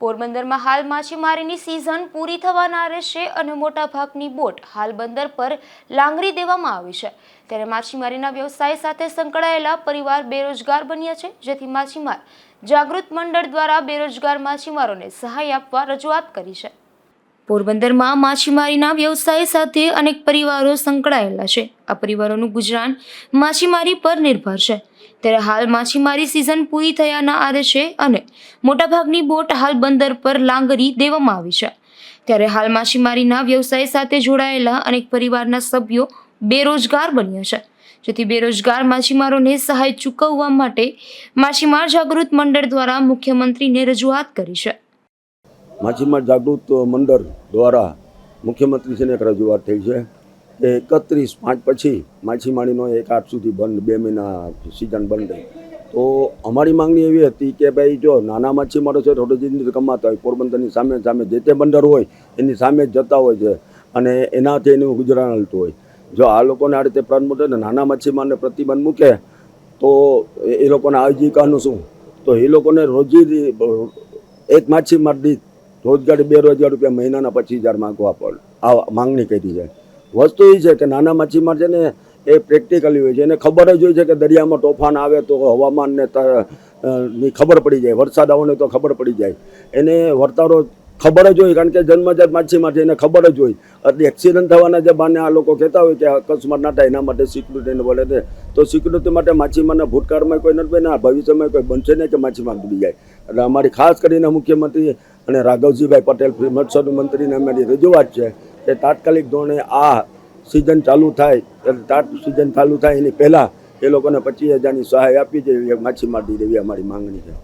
પોરબંદરમાં હાલ માછીમારીની સિઝન પૂરી થવાના રહેશે અને મોટાભાગની બોટ હાલ બંદર પર લાંગરી દેવામાં આવી છે. ત્યારે માછીમારીના વ્યવસાય સાથે સંકળાયેલા પરિવાર બેરોજગાર બન્યા છે, જેથી માછીમાર જાગૃત મંડળ દ્વારા બેરોજગાર માછીમારોને સહાય આપવા રજૂઆત કરી છે. પોરબંદરમાં માછીમારીના વ્યવસાય સાથે અનેક પરિવારો સંકળાયેલા છે. આ પરિવારોનું ગુજરાન માછીમારી પર નિર્ભર છે. ત્યારે હાલ માછીમારી સિઝન પૂરી થયાના આરે છે અને મોટાભાગની બોટ હાલ બંદર પર લાંગરી દેવામાં આવી છે. ત્યારે હાલ માછીમારીના વ્યવસાય સાથે જોડાયેલા અનેક પરિવારના સભ્યો બેરોજગાર બન્યા છે, જેથી બેરોજગાર માછીમારોને સહાય ચૂકવવા માટે માછીમાર જાગૃત મંડળ દ્વારા મુખ્યમંત્રીને રજૂઆત કરી છે. માછીમાર જાગૃત મંડળ દ્વારા મુખ્યમંત્રીશ્રીને એક રજૂઆત થઈ છે. કે એકત્રીસ પાંચ પછી માછીમારીનો એક આઠ સુધી બંધ, બે મહિના સિઝન બંધ થઈ તો અમારી માંગણી એવી હતી કે ભાઈ જો નાના માછીમારો છે થોડી કમાતા હોય, પોરબંદરની સામે સામે જે તે બંદર હોય, એની સામે જ જતા હોય છે અને એનાથી એનું ગુજરાન હલતું હોય. જો આ લોકોને આ રીતે પ્રાણ મૂકે ને નાના માછીમારને પ્રતિબંધ મૂકે, તો એ- એ લોકોને આજીવિકાનું શું? તો એ લોકોને રોજી એક માછીમાર દીઠ રોજગારી બે રોજગાર રૂપિયા મહિનાના પચીસ હજાર માગવા પડે. આ માંગણી કરી છે. વસ્તુ એ છે કે નાના માછીમાર છે ને એ પ્રેક્ટિકલી હોય છે. એને ખબર જ હોય છે કે દરિયામાં તોફાન આવે તો હવામાનને ખબર પડી જાય. વરસાદ આવવાની તો ખબર પડી જાય. એને વર્તારો ખબર જ હોય કારણ કે જન્મજાત માછીમાર છે, એને ખબર જ હોય. એટલે એક્સિડન્ટ થવાના જે બાને આ લોકો કહેતા હોય કે અકસ્માત ના થાય, એના માટે સિક્યુરિટીને વળે છે. તો સિક્યુરિટી માટે માછીમારના ભૂતકાળમાં કોઈ નથી ના ભવિષ્યમાં કોઈ બનશે નહીં કે માછીમાર ડૂબી જાય. એટલે અમારી ખાસ કરીને મુખ્યમંત્રી અને રાઘવજીભાઈ પટેલ મત્સ્ય મંત્રીને અમારી રજૂઆત છે કે તાત્કાલિક ધોરણે આ સિઝન ચાલુ થાય તાટ સિઝન ચાલુ થાય, એની પહેલાં એ લોકોને પચીસ હજારની સહાય આપી દેવી માછીમાર દી દેવી અમારી માંગણી છે.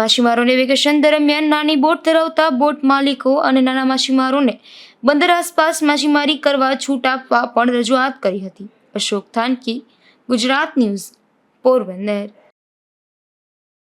માછીમારોને વેકેશન દરમિયાન નાની બોટ ધરાવતા બોટ માલિકો અને નાના માછીમારોને બંદર આસપાસ માછીમારી કરવા, છૂટ આપવા પણ રજૂઆત કરી હતી. અશોક થાનકી, ગુજરાત ન્યૂઝ, પોરબંદર.